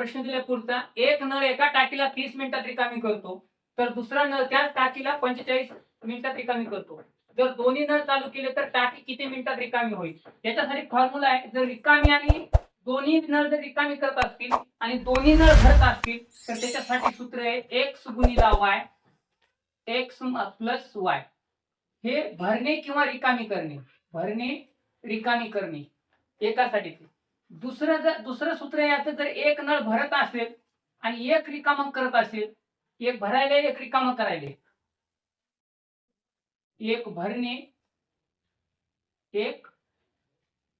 प्रश्न दिला पुढचा. एक नळ एका टाकीला तीस मिनिटात रिकामी करतो. तर दुसरा नळ त्याच टाकीला पंचेचाळीस मिनिटात रिकामी करतो. जर दोन्ही नळ चालू केले तर टाकी किती मिनिटात रिकामी होईल? याच्यासाठी फॉर्म्युला आहे जर रिकामी आणि दोन्ही नळ जर रिकामी करत असतील आणि दोन्ही नळ भरत असतील तर त्याच्यासाठी सूत्र आहे एक्स गुणिला वाय एक्स प्लस वाय हे भरणे किंवा रिकामी करणे? भरणे रिकामी करणे. एकासाठी. दुसरं जर दुसरं सूत्र याचं जर एक नळ भरत असेल आणि एक रिकाम करत असेल एक भरायला एक रिकाम करायला. एक भरणे एक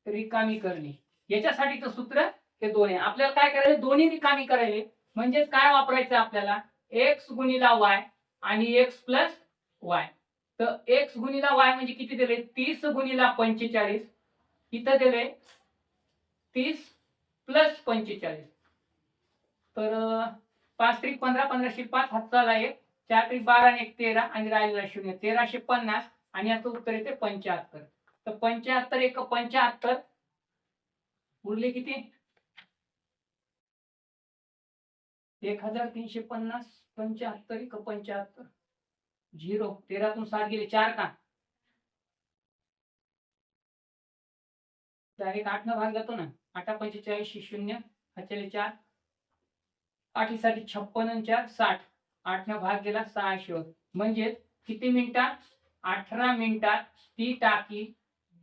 रिकामी करणे. याच्यासाठीचं सूत्र हे दोन आहे. आपल्याला काय करायचं? दोन्ही रिकामी करायले. म्हणजेच काय वापरायचं आपल्याला? एक्स गुणिला वाय आणि एक्स प्लस वाय तर एक्स गुणिला वाय म्हणजे किती दिले? तीस गुणिला पंचेचाळीस. इथं दिले तीस प्लस पंचेचाळीस. तर पाच त्रिक पंधरा पंधराशे पाच हाताला एक चार त्रिक बारा आणि एक तेरा आणि राहिलेला शून्य तेराशे पन्नास आणि याचं उत्तर येते पंच्याहत्तर. तर पंच्याहत्तर एक पंच्याहत्तर. उरले किती? एक हजार तीनशे पन्नास पंच्याहत्तर एक पंच्याहत्तर. झिरो. तेरातून सात गेले चार का? डायरेक्ट आठ न भाग जातो ना. आठा पंचेचाळीस शून्य हातले चार आठीसाठी छप्पन चार साठ. आठ न भाग गेला सहाशे म्हणजे किती मिनिटात अठरा मिनिटात ती टाकी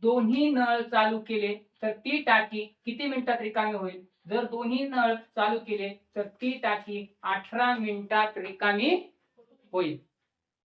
दोन्ही नळ चालू केले तर ती टाकी किती मिनिटात रिकामी होईल? जर दोन्ही नळ चालू केले तर ती टाकी अठरा मिनिटात रिकामी होईल.